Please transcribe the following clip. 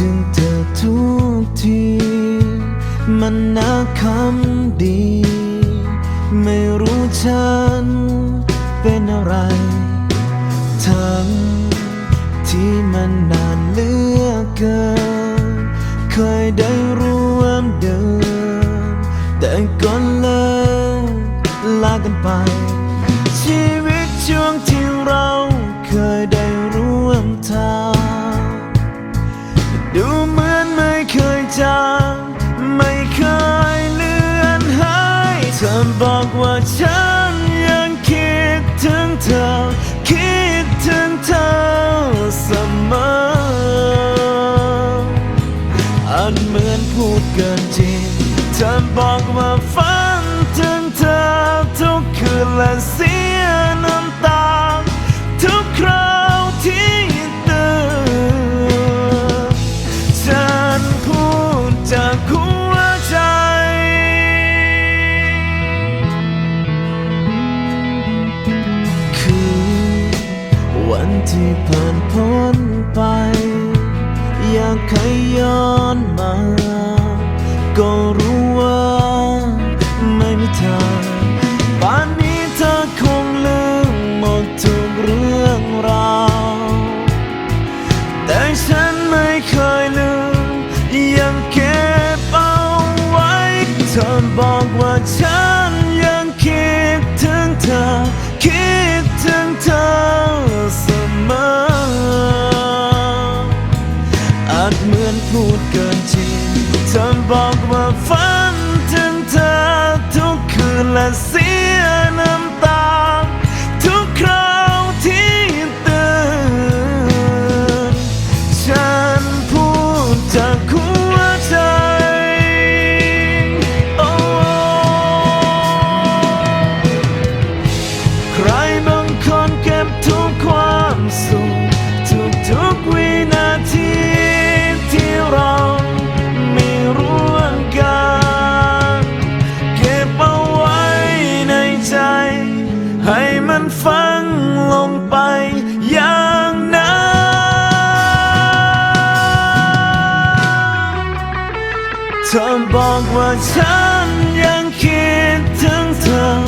ถึงเธอทุกที มันน่าคำดี ไม่รู้ฉันเป็นอะไร ทั้งที่มันนานเลือกเกิน เคยได้ร่วมเดิน แต่ก็เลิกลากันไป ชีวิตช่วงที่เราเคยได้ร่วมทาง จางไม่เคยเลือนหายเธอบอกว่าฉันยังคิดถึงเธอ คิดถึงเธอเสมออาจเหมือนพูดเกินจริงเธอบอกว่าฝันถึงเธอทุกคืนและสี วันที่ผ่านพ้นไป อยากให้ย้อนมา ก็รู้ว่าไม่มีทางป่านนี้เธอคงลืมหมดทุกเรื่องราว แต่ฉันไม่เคยลืม ยังเก็บเอาไว้ เธอบอกว่าฉัน พูดเกินจริงเธอบอกว่าฝันถึงเธอทุกคืนและสิ มันฝังลงไปอย่างนั้นเธอบอกว่าฉันยังคิดถึงเธอ